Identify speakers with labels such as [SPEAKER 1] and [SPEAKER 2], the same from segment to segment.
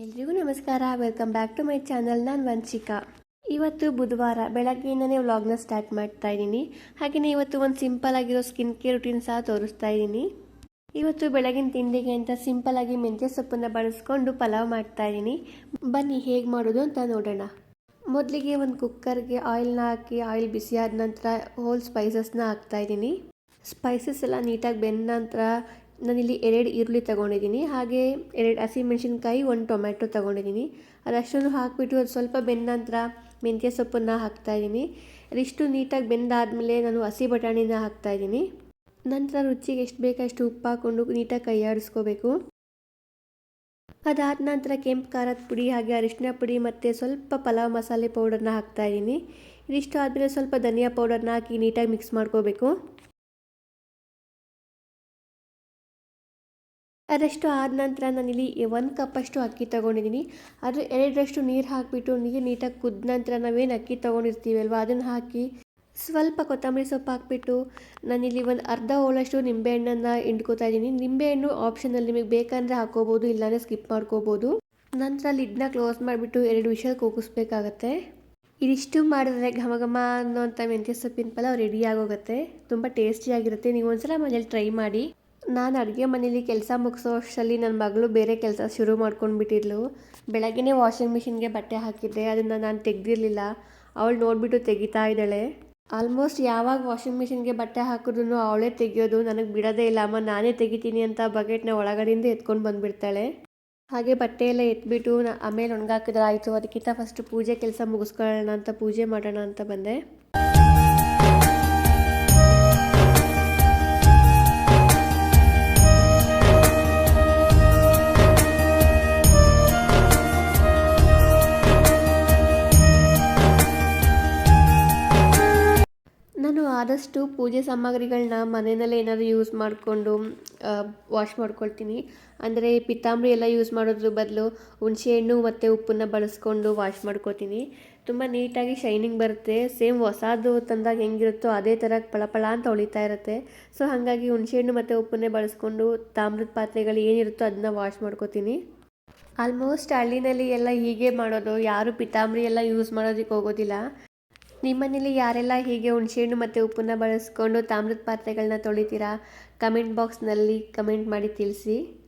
[SPEAKER 1] ಎಲ್ರಿಗೂ ನಮಸ್ಕಾರ. Welcome back to my channel ನಾನು ವಂಶಿಕಾ ಇವತ್ತು ಬುಧವಾರ ಬೆಳಗ್ಗೆಯಿಂದನೇ ವ್ಲಾಗ್ನ ಸ್ಟಾರ್ಟ್ ಮಾಡ್ತಾ ಇದ್ದೀನಿ. ಹಾಗೆಯೇ ಇವತ್ತು ಒಂದು ಸಿಂಪಲ್ ಆಗಿರೋ ಸ್ಕಿನ್ ಕೇರ್ ರುಟೀನ್ ಸಹ ತೋರಿಸ್ತಾ ಇದ್ದೀನಿ. ಇವತ್ತು ಬೆಳಗಿನ ತಿಂಡಿಗೆ ಅಂತ ಸಿಂಪಲ್ ಆಗಿ ಮೆಂತ್ಯ ಸೊಪ್ಪನ್ನು ಬಳಸ್ಕೊಂಡು ಪಲಾವ್ ಮಾಡ್ತಾ ಇದ್ದೀನಿ. ಬನ್ನಿ ಹೇಗೆ ಮಾಡೋದು ಅಂತ ನೋಡೋಣ. ಮೊದಲಿಗೆ ಒಂದು ಕುಕ್ಕರ್ಗೆ ಆಯಿಲ್ನ ಹಾಕಿ ಆಯಿಲ್ ಬಿಸಿ ಆದ ನಂತರ ಹೋಲ್ ಸ್ಪೈಸಸ್ನ ಹಾಕ್ತಾ ಇದ್ದೀನಿ. ಸ್ಪೈಸಸ್ ಎಲ್ಲ ನೀಟಾಗಿ ಬೆಂದ ನಂತರ ನಾನಿಲ್ಲಿ ಎರಡು ಈರುಳ್ಳಿ ತೊಗೊಂಡಿದ್ದೀನಿ, ಹಾಗೆ ಎರಡು ಹಸಿಮೆಣಸಿನ್ಕಾಯಿ ಒಂದು ಟೊಮೆಟೊ ತೊಗೊಂಡಿದ್ದೀನಿ. ಅದಷ್ಟನ್ನು ಹಾಕಿಬಿಟ್ಟು ಅದು ಸ್ವಲ್ಪ ಬೆಂದ ನಂತರ ಮೆಂತ್ಯ ಸೊಪ್ಪನ್ನು ಹಾಕ್ತಾಯಿದ್ದೀನಿ ಅದಿಷ್ಟು ನೀಟಾಗಿ ಬೆಂದಾದಮೇಲೆ ನಾನು ಹಸಿ ಬಟಾಣಿನ ಹಾಕ್ತಾಯಿದ್ದೀನಿ ನಂತರ ರುಚಿಗೆ ಎಷ್ಟು ಬೇಕಷ್ಟು ಉಪ್ಪು ಹಾಕ್ಕೊಂಡು ನೀಟಾಗಿ ಕೈ ಆಡಿಸ್ಕೋಬೇಕು ಅದಾದ ನಂತರ ಕೆಂಪು ಖಾರದ ಪುಡಿ, ಹಾಗೆ ಅರಿಶಿನ ಪುಡಿ ಮತ್ತು ಸ್ವಲ್ಪ ಪಲಾವ್ ಮಸಾಲೆ ಪೌಡರ್ನ ಹಾಕ್ತಾಯಿದ್ದೀನಿ ಇದಿಷ್ಟು ಆದಮೇಲೆ ಸ್ವಲ್ಪ ಧನಿಯಾ ಪೌಡರ್ನ ಹಾಕಿ ನೀಟಾಗಿ ಮಿಕ್ಸ್ ಮಾಡ್ಕೋಬೇಕು. ಅದಷ್ಟು ಆದ ನಂತರ ನಾನಿಲ್ಲಿ ಒಂದು ಕಪ್ಪಷ್ಟು ಅಕ್ಕಿ ತೊಗೊಂಡಿದ್ದೀನಿ. ಅದ್ರ ಎರಡರಷ್ಟು ನೀರು ಹಾಕಿಬಿಟ್ಟು ನೀರು ನೀಟಾಗಿ ಕುದ್ದ ನಂತರ ನಾವೇನು ಅಕ್ಕಿ ತೊಗೊಂಡಿರ್ತೀವಲ್ವ? ಅದನ್ನು ಹಾಕಿ ಸ್ವಲ್ಪ ಕೊತ್ತಂಬರಿ ಸೊಪ್ಪು ಹಾಕ್ಬಿಟ್ಟು ನಾನಿಲ್ಲಿ ಒಂದು ಅರ್ಧ ಹೋಳಷ್ಟು ನಿಂಬೆಹಣ್ಣನ್ನು ಹಿಂಡ್ಕೋತಾ ಇದ್ದೀನಿ. ನಿಂಬೆಹಣ್ಣು ಆಪ್ಷನಲ್ಲಿ ನಿಮಗೆ ಬೇಕಂದರೆ ಹಾಕೋಬೋದು, ಇಲ್ಲಾಂದರೆ ಸ್ಕಿಪ್ ಮಾಡ್ಕೋಬೋದು. ನಂತರ ಲಿಡ್ನ ಕ್ಲೋಸ್ ಮಾಡಿಬಿಟ್ಟು ಎರಡು ವಿಷಲ್ ಕೂಗಿಸ್ಬೇಕಾಗತ್ತೆ. ಇದಿಷ್ಟು ಮಾಡಿದ್ರೆ ಘಮ ಘಮ ಅನ್ನೋಂಥ ಮೆಂತ್ಯ ಸೊಪ್ಪಿನ ಪಲಾವ್ ರೆಡಿ ಆಗೋಗುತ್ತೆ. ತುಂಬ ಟೇಸ್ಟಿಯಾಗಿರುತ್ತೆ ನೀವು ಒಂದ್ಸಲ ಮನೇಲಿ ಟ್ರೈ ಮಾಡಿ. ನಾನು ಅಡುಗೆ ಮನೇಲಿ ಕೆಲಸ ಮುಗಿಸೋ ಅಷ್ಟರಲ್ಲಿ ನನ್ನ ಮಗಳು ಬೇರೆ ಕೆಲಸ ಶುರು ಮಾಡ್ಕೊಂಡ್ಬಿಟ್ಟಿದ್ಲು ಬೆಳಗ್ಗೆಯೇ ವಾಷಿಂಗ್ ಮಿಷಿನ್ಗೆ ಬಟ್ಟೆ ಹಾಕಿದ್ದೆ ಅದನ್ನು ನಾನು ತೆಗೆದಿರಲಿಲ್ಲ. ಅವಳು ನೋಡಿಬಿಟ್ಟು ತೆಗಿತಾ ಇದ್ದಾಳೆ. ಆಲ್ಮೋಸ್ಟ್ ಯಾವಾಗ ವಾಷಿಂಗ್ ಮಿಷಿನ್ಗೆ ಬಟ್ಟೆ ಹಾಕಿದ್ರು ಅವಳೇ ತೆಗಿಯೋದು, ನನಗೆ ಬಿಡೋದೇ ಇಲ್ಲ, ಅಮ್ಮ ನಾನೇ ತೆಗಿತೀನಿ ಅಂತ ಬಕೆಟ್ನ ಒಳಗಡೆಯಿಂದ ಎತ್ಕೊಂಡು ಬಂದುಬಿಡ್ತಾಳೆ. ಹಾಗೆ ಬಟ್ಟೆ ಎಲ್ಲ ಎತ್ಬಿಟ್ಟು ನಾ, ಆಮೇಲೆ ಒಣಗಾಕಿದ್ರೆ ಆಯಿತು ಅದಕ್ಕಿಂತ ಫಸ್ಟ್ ಪೂಜೆ ಕೆಲಸ ಮುಗಿಸ್ಕೊಳ್ಳೋಣ ಅಂತ ಪೂಜೆ ಮಾಡೋಣ ಅಂತ ಬಂದೆ. ಆದಷ್ಟು ಪೂಜೆ ಸಾಮಗ್ರಿಗಳನ್ನ ಮನೆಯಲ್ಲೇ ಏನಾದರೂ ಯೂಸ್ ಮಾಡಿಕೊಂಡು ವಾಶ್ ಮಾಡ್ಕೊಳ್ತೀನಿ. ಅಂದರೆ ಪಿತಾಂಬರಿ ಎಲ್ಲ ಯೂಸ್ ಮಾಡೋದ್ರ ಬದಲು ಹುಣಸೆಹಣ್ಣು ಮತ್ತು ಉಪ್ಪನ್ನು ಬಳಸ್ಕೊಂಡು ವಾಶ್ ಮಾಡ್ಕೊತೀನಿ ತುಂಬ ನೀಟಾಗಿ ಶೈನಿಂಗ್ ಬರುತ್ತೆ. ಸೇಮ್ ಹೊಸದು ತಂದಾಗ ಹೆಂಗಿರುತ್ತೋ ಅದೇ ಥರ ಪಳಪಳ ಅಂತ ಹೊಳಿತಾ ಇರುತ್ತೆ. ಸೊ ಹಾಗಾಗಿ ಹುಣಸೆಹಣ್ಣು ಮತ್ತು ಉಪ್ಪನ್ನೇ ಬಳಸ್ಕೊಂಡು ತಾಮ್ರದ ಪಾತ್ರೆಗಳು ಏನಿರುತ್ತೋ ಅದನ್ನ ವಾಶ್ ಮಾಡ್ಕೊತೀನಿ. ಆಲ್ಮೋಸ್ಟ್ ಹಳ್ಳಿನಲ್ಲಿ ಎಲ್ಲ ಹೀಗೆ ಮಾಡೋದು. ಯಾರು ಪಿತಾಂಬರಿ ಎಲ್ಲ ಯೂಸ್ ಮಾಡೋದಕ್ಕೆ ಹೋಗೋದಿಲ್ಲ. ನಿಮ್ಮನೇಲಿ ಯಾರೆಲ್ಲ ಹೀಗೆ ಹುಣಸೆಹಣ್ಣು ಮತ್ತು ಉಪ್ಪನ್ನ ಬಳಸ್ಕೊಂಡು ತಾಮ್ರದ ಪಾತ್ರೆಗಳನ್ನ ತೊಳಿತೀರಾ? ಕಮೆಂಟ್ ಬಾಕ್ಸ್ನಲ್ಲಿ ಕಮೆಂಟ್ ಮಾಡಿ ತಿಳಿಸಿ.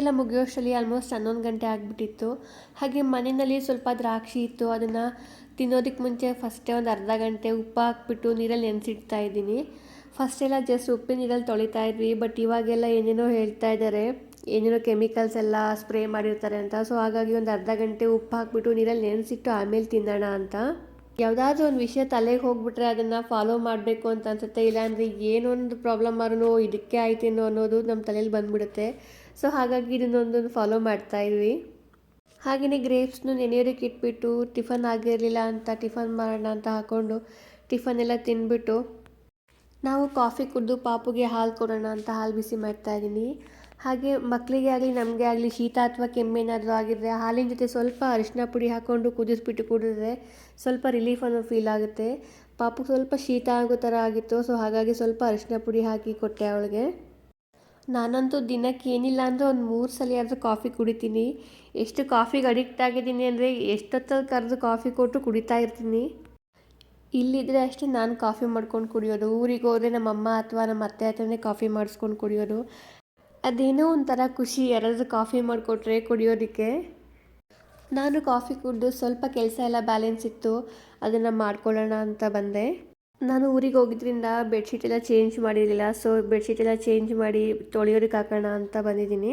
[SPEAKER 1] ಎಲ್ಲ ಮುಗಿಯೋಷ್ಟರಲ್ಲಿ ಆಲ್ಮೋಸ್ಟ್ ಹನ್ನೊಂದು ಗಂಟೆ ಆಗಿಬಿಟ್ಟಿತ್ತು. ಹಾಗೆ ಮನೆಯಲ್ಲಿ ಸ್ವಲ್ಪ ದ್ರಾಕ್ಷಿ ಇತ್ತು, ಅದನ್ನು ತಿನ್ನೋದಕ್ಕೆ ಮುಂಚೆ ಫಸ್ಟೇ ಒಂದು ಅರ್ಧ ಗಂಟೆ ಉಪ್ಪು ಹಾಕ್ಬಿಟ್ಟು ನೀರಲ್ಲಿ ನೆನೆಸಿಡ್ತಾ ಇದ್ದೀನಿ. ಫಸ್ಟೆಲ್ಲ ಜಸ್ಟ್ ಉಪ್ಪಿನ ನೀರಲ್ಲಿ ತೊಳಿತಾ ಇದ್ವಿ ಬಟ್ ಇವಾಗೆಲ್ಲ ಏನೇನೋ ಹೇಳ್ತಾ ಇದ್ದಾರೆ ಏನೇನೋ ಕೆಮಿಕಲ್ಸ್ ಎಲ್ಲ ಸ್ಪ್ರೇ ಮಾಡಿರ್ತಾರೆ ಅಂತ. ಸೊ ಹಾಗಾಗಿ ಒಂದು ಅರ್ಧ ಗಂಟೆ ಉಪ್ಪು ಹಾಕ್ಬಿಟ್ಟು ನೀರಲ್ಲಿ ನೆನೆಸಿಟ್ಟು ಆಮೇಲೆ ತಿನ್ನೋಣ ಅಂತ. ಯಾವುದಾದ್ರೂ ಒಂದು ವಿಷಯ ತಲೆಗೆ ಹೋಗ್ಬಿಟ್ರೆ ಅದನ್ನು ಫಾಲೋ ಮಾಡಬೇಕು ಅಂತ ಅನ್ಸುತ್ತೆ. ಇಲ್ಲಾಂದರೆ ಏನೊಂದು ಪ್ರಾಬ್ಲಮ್ ಆದ್ರೂ ಇದಕ್ಕೆ ಆಯ್ತೇನೋ ಅನ್ನೋದು ನಮ್ಮ ತಲೆಯಲ್ಲಿ ಬಂದ್ಬಿಡುತ್ತೆ. ಸೊ ಹಾಗಾಗಿ ಇದನ್ನೊಂದು ಫಾಲೋ ಮಾಡ್ತಾ ಇದ್ವಿ. ಹಾಗೆಯೇ ಗ್ರೇಪ್ಸ್ನು ನೆನೆಯೋದಕ್ಕೆ ಇಟ್ಬಿಟ್ಟು ಟಿಫನ್ ಆಗಿರಲಿಲ್ಲ ಅಂತ ಟಿಫನ್ ಮಾಡೋಣ ಅಂತ ಹಾಕ್ಕೊಂಡು ಟಿಫನ್ ಎಲ್ಲ ತಿನ್ಬಿಟ್ಟು ನಾವು ಕಾಫಿ ಕುಡಿದು ಪಾಪುಗೆ ಹಾಲು ಕೊಡೋಣ ಅಂತ ಹಾಲು ಬಿಸಿ ಮಾಡ್ತಾ ಇದ್ದೀನಿ. ಹಾಗೆ ಮಕ್ಕಳಿಗೆ ಆಗಲಿ, ನಮಗೆ ಆಗಲಿ, ಶೀತ ಅಥವಾ ಕೆಮ್ಮೇನಾದರೂ ಆಗಿದ್ರೆ ಹಾಲಿನ ಜೊತೆ ಸ್ವಲ್ಪ ಅರಿಶಿನ ಪುಡಿ ಹಾಕ್ಕೊಂಡು ಕುದಿಸ್ಬಿಟ್ಟು ಕುಡಿದ್ರೆ ಸ್ವಲ್ಪ ರಿಲೀಫ್ ಅನ್ನೋ ಫೀಲ್ ಆಗುತ್ತೆ. ಪಾಪು ಸ್ವಲ್ಪ ಶೀತ ಆಗೋ ಥರ ಆಗಿತ್ತು ಸೊ ಹಾಗಾಗಿ ಸ್ವಲ್ಪ ಅರಿಶಿನ ಪುಡಿ ಹಾಕಿ ಕೊಟ್ಟೆ ಅವಳಿಗೆ. ನಾನಂತೂ ದಿನಕ್ಕೆ ಏನಿಲ್ಲ ಅಂದರೆ ಒಂದು ಮೂರು ಸಲ ಆದರೂ ಕಾಫಿ ಕುಡಿತೀನಿ. ಎಷ್ಟು ಕಾಫಿಗೆ ಅಡಿಕ್ಟ್ ಆಗಿದ್ದೀನಿ ಅಂದರೆ ಎಷ್ಟೊತ್ತಲ್ಲಿ ಕರೆದು ಕಾಫಿ ಕೊಟ್ಟು ಕುಡಿತಾ ಇರ್ತೀನಿ. ಇಲ್ಲಿದ್ದರೆ ಅಷ್ಟೇ ನಾನು ಕಾಫಿ ಮಾಡ್ಕೊಂಡು ಕುಡಿಯೋದು. ಊರಿಗೆ ಹೋದರೆ ನಮ್ಮ ಅಮ್ಮ ಅಥವಾ ನಮ್ಮ ಅತ್ತೆ ಹತ್ರನೇ ಕಾಫಿ ಮಾಡಿಸ್ಕೊಂಡು ಕುಡಿಯೋದು. ಅದೇನೋ ಒಂಥರ ಖುಷಿ ಯಾರಾದರೂ ಕಾಫಿ ಮಾಡಿಕೊಟ್ರೆ ಕುಡಿಯೋದಕ್ಕೆ. ನಾನು ಕಾಫಿ ಕುಡಿದು ಸ್ವಲ್ಪ ಕೆಲಸ ಎಲ್ಲ ಬ್ಯಾಲೆನ್ಸ್ ಇತ್ತು. ಅದನ್ನು ಮಾಡ್ಕೊಳ್ಳೋಣ ಅಂತ ಬಂದೆ. ನಾನು ಊರಿಗೆ ಹೋಗಿದ್ದರಿಂದ ಬೆಡ್ಶೀಟ್ ಎಲ್ಲ ಚೇಂಜ್ ಮಾಡಿರಲಿಲ್ಲ. ಸೊ ಬೆಡ್ಶೀಟ್ ಎಲ್ಲ ಚೇಂಜ್ ಮಾಡಿ ತೊಳೆಯೋದಕ್ಕೆ ಹಾಕೋಣ ಅಂತ ಬಂದಿದ್ದೀನಿ.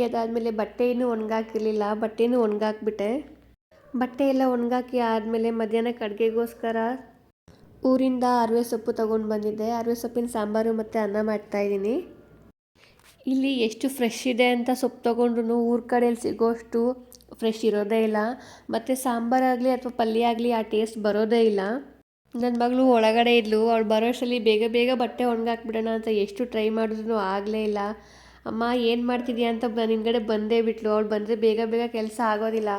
[SPEAKER 1] ಮಾಡಿ ಅದಾದಮೇಲೆ ಬಟ್ಟೆ ಇನ್ನೂ ಒಣಗಾಕಿರಲಿಲ್ಲ, ಬಟ್ಟೆನೂ ಒಣಗಾಕ್ಬಿಟ್ಟೆ. ಬಟ್ಟೆ ಎಲ್ಲ ಒಣಗಾಕಿ ಆದಮೇಲೆ ಮಧ್ಯಾಹ್ನಕ್ಕೆ ಅಡುಗೆಗೋಸ್ಕರ ಊರಿಂದ ಅರವೆ ಸೊಪ್ಪು ತೊಗೊಂಡು ಬಂದಿದ್ದೆ. ಅರವೆ ಸೊಪ್ಪಿನ ಸಾಂಬಾರು ಮತ್ತು ಅನ್ನ ಮಾಡ್ತಾಯಿದ್ದೀನಿ ಇಲ್ಲಿ ಎಷ್ಟು ಫ್ರೆಶ್ ಇದೆ ಅಂತ ಸೊಪ್ಪು ತೊಗೊಂಡ್ರು ಊರ ಕಡೆಯಲ್ಲಿ ಸಿಗೋಷ್ಟು ಫ್ರೆಶ್ ಇರೋದೇ ಇಲ್ಲ. ಮತ್ತು ಸಾಂಬಾರಾಗಲಿ ಅಥವಾ ಪಲ್ಯ ಆಗಲಿ ಆ ಟೇಸ್ಟ್ ಬರೋದೇ ಇಲ್ಲ. ನನ್ನ ಮಗಳು ಒಳಗಡೆ ಇದ್ಲು. ಅವಳು ಬರೋಷ್ಟರಲ್ಲಿ ಬೇಗ ಬೇಗ ಬಟ್ಟೆ ಒಣಗಾಕ್ಬಿಡೋಣ ಅಂತ ಎಷ್ಟು ಟ್ರೈ ಮಾಡಿದ್ರು ಆಗಲೇ ಇಲ್ಲ. ಅಮ್ಮ, ಏನು ಮಾಡ್ತಿದ್ಯಾ ಅಂತ ನಾನು ಹಿಂದ್ಗಡೆ ಬಂದೇ ಬಿಟ್ಲು. ಅವಳು ಬಂದರೆ ಬೇಗ ಬೇಗ ಕೆಲಸ ಆಗೋದಿಲ್ಲ.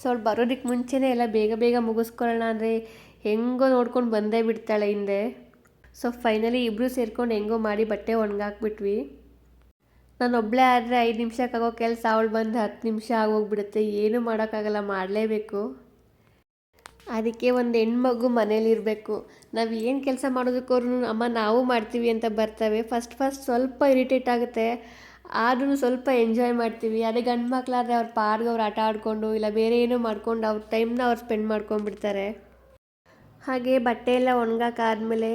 [SPEAKER 1] ಸೊ ಅವಳು ಬರೋದಕ್ಕೆ ಮುಂಚೆನೇ ಎಲ್ಲ ಬೇಗ ಬೇಗ ಮುಗಿಸ್ಕೊಳ್ಳೋಣ ಅಂದರೆ ಹೆಂಗೋ ನೋಡ್ಕೊಂಡು ಬಂದೇ ಬಿಡ್ತಾಳೆ ಹಿಂದೆ. ಸೊ ಫೈನಲಿ ಇಬ್ಬರು ಸೇರ್ಕೊಂಡು ಹೆಂಗೋ ಮಾಡಿ ಬಟ್ಟೆ ಒಣಗಾಕ್ಬಿಟ್ವಿ. ನಾನು ಒಬ್ಬಳೇ ಆದರೆ ಐದು ನಿಮಿಷಕ್ಕಾಗೋ ಕೆಲಸ, ಅವಳು ಬಂದು ಹತ್ತು ನಿಮಿಷ ಆಗೋಗ್ಬಿಡುತ್ತೆ. ಏನೂ ಮಾಡೋಕ್ಕಾಗಲ್ಲ, ಮಾಡಲೇಬೇಕು. ಅದಕ್ಕೆ ಒಂದು ಹೆಣ್ಮಗು ಮನೇಲಿರಬೇಕು ನಾವು ಏನು ಕೆಲಸ ಮಾಡೋದಕ್ಕೋರು ಅಮ್ಮ, ನಾವು ಮಾಡ್ತೀವಿ ಅಂತ ಬರ್ತವೆ. ಫಸ್ಟ್ ಫಸ್ಟ್ ಸ್ವಲ್ಪ ಇರಿಟೇಟ್ ಆಗುತ್ತೆ. ಆದ್ರೂ ಸ್ವಲ್ಪ ಎಂಜಾಯ್ ಮಾಡ್ತೀವಿ. ಅದೇ ಗಂಡು ಮಕ್ಕಳಾದ್ರೆ ಅವ್ರ ಪಾಡ್ಗೆ ಅವ್ರು ಆಟ ಆಡಿಕೊಂಡು ಇಲ್ಲ ಬೇರೆ ಏನೋ ಮಾಡ್ಕೊಂಡು ಅವ್ರ ಟೈಮ್ನ ಅವ್ರು ಸ್ಪೆಂಡ್ ಮಾಡ್ಕೊಂಡ್ಬಿಡ್ತಾರೆ. ಹಾಗೆ ಬಟ್ಟೆ ಎಲ್ಲ ಒಣಗಾಕಾದ್ಮೇಲೆ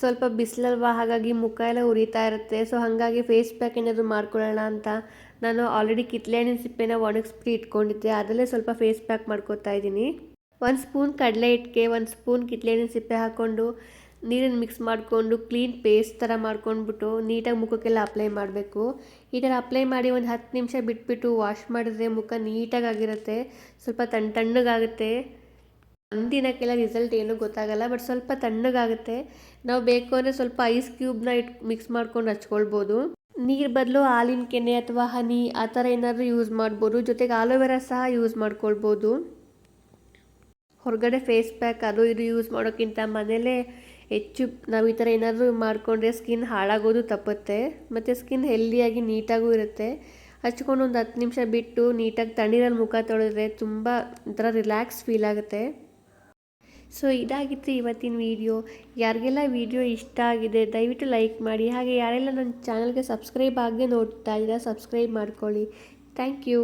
[SPEAKER 1] ಸ್ವಲ್ಪ ಬಿಸಿಲಲ್ವಾ? ಹಾಗಾಗಿ ಮುಖ ಎಲ್ಲ ಉರಿತಾ ಇರುತ್ತೆ. ಸೊ ಹಾಗಾಗಿ ಫೇಸ್ ಪ್ಯಾಕ್ ಏನಾದರೂ ಮಾಡ್ಕೊಳ್ಳೋಣ ಅಂತ ನಾನು ಆಲ್ರೆಡಿ ಕಿತ್ಲೆ ಹಣ್ಣಿನ ಸಿಪ್ಪೆನ ಒಣಗಿಸ್ಬಿಟ್ಟು ಇಟ್ಕೊಂಡಿದ್ದೆ. ಅದರಲ್ಲೇ ಸ್ವಲ್ಪ ಫೇಸ್ ಪ್ಯಾಕ್ ಮಾಡ್ಕೊತಾ ಇದ್ದೀನಿ. ಒಂದು ಸ್ಪೂನ್ ಕಡಲೆ ಹಿಟ್ಟಿಗೆ ಒಂದು ಸ್ಪೂನ್ ಕಿತ್ಲೆ ಹಣ್ಣಿನ ಸಿಪ್ಪೆ ಹಾಕ್ಕೊಂಡು ನೀರನ್ನು ಮಿಕ್ಸ್ ಮಾಡಿಕೊಂಡು ಕ್ಲೀನ್ ಪೇಸ್ಟ್ ಥರ ಮಾಡ್ಕೊಂಡ್ಬಿಟ್ಟು ನೀಟಾಗಿ ಮುಖಕ್ಕೆಲ್ಲ ಅಪ್ಲೈ ಮಾಡಬೇಕು. ಈ ಥರ ಅಪ್ಲೈ ಮಾಡಿ ಒಂದು ಹತ್ತು ನಿಮಿಷ ಬಿಟ್ಬಿಟ್ಟು ವಾಶ್ ಮಾಡಿದ್ರೆ ಮುಖ ನೀಟಾಗಿ ಆಗಿರುತ್ತೆ ಸ್ವಲ್ಪ ತಣ್ಣ ತಣ್ಣಗಾಗುತ್ತೆ. ಒಂದಿನಕ್ಕೆಲ್ಲ ರಿಸಲ್ಟ್ ಏನೂ ಗೊತ್ತಾಗಲ್ಲ ಬಟ್ ಸ್ವಲ್ಪ ತಣ್ಣಗಾಗುತ್ತೆ. ನಾವು ಬೇಕು ಅಂದರೆ ಸ್ವಲ್ಪ ಐಸ್ ಕ್ಯೂಬ್ನ ಇಟ್ ಮಿಕ್ಸ್ ಮಾಡ್ಕೊಂಡು ಹಚ್ಕೊಳ್ಬೋದು. ನೀರು ಬದಲು ಹಾಲಿನ ಕೆನೆ ಅಥವಾ ಹನಿ ಆ ಥರ ಏನಾದರೂ ಯೂಸ್ ಮಾಡ್ಬೋದು. ಜೊತೆಗೆ ಆಲೋವೆರಾ ಸಹ ಯೂಸ್ ಮಾಡ್ಕೊಳ್ಬೋದು. ಹೊರಗಡೆ ಫೇಸ್ ಪ್ಯಾಕ್ ಅದು ಇದು ಯೂಸ್ ಮಾಡೋಕ್ಕಿಂತ ಮನೇಲೇ ಹೆಚ್ಚು ನಾವು ಈ ಥರ ಏನಾದರೂ ಮಾಡಿಕೊಂಡ್ರೆ ಸ್ಕಿನ್ ಹಾಳಾಗೋದು ತಪ್ಪುತ್ತೆ, ಮತ್ತು ಸ್ಕಿನ್ ಹೆಲ್ದಿಯಾಗಿ ನೀಟಾಗೂ ಇರುತ್ತೆ. ಹಚ್ಕೊಂಡು ಒಂದು ಹತ್ತು ನಿಮಿಷ ಬಿಟ್ಟು ನೀಟಾಗಿ ತಣ್ಣೀರಲ್ಲಿ ಮುಖ ತೊಳೆದ್ರೆ ತುಂಬ ಒಂಥರ ರಿಲ್ಯಾಕ್ಸ್ ಫೀಲ್ ಆಗುತ್ತೆ. ಸೊ, ಇದಾಗಿತ್ತು ಇವತ್ತಿನ ವಿಡಿಯೋ. ಯಾರಿಗೆಲ್ಲ ವಿಡಿಯೋ ಇಷ್ಟ ಆಗಿದೆ, ದಯವಿಟ್ಟು ಲೈಕ್ ಮಾಡಿ. ಹಾಗೆ ಯಾರೆಲ್ಲ ನನ್ನ ಚಾನಲ್ಗೆ ಸಬ್ಸ್ಕ್ರೈಬ್ ಆಗದೆ ನೋಡ್ತಾ ಇದ್ದೀರಾ, ಸಬ್ಸ್ಕ್ರೈಬ್ ಮಾಡ್ಕೊಳ್ಳಿ. Thank you.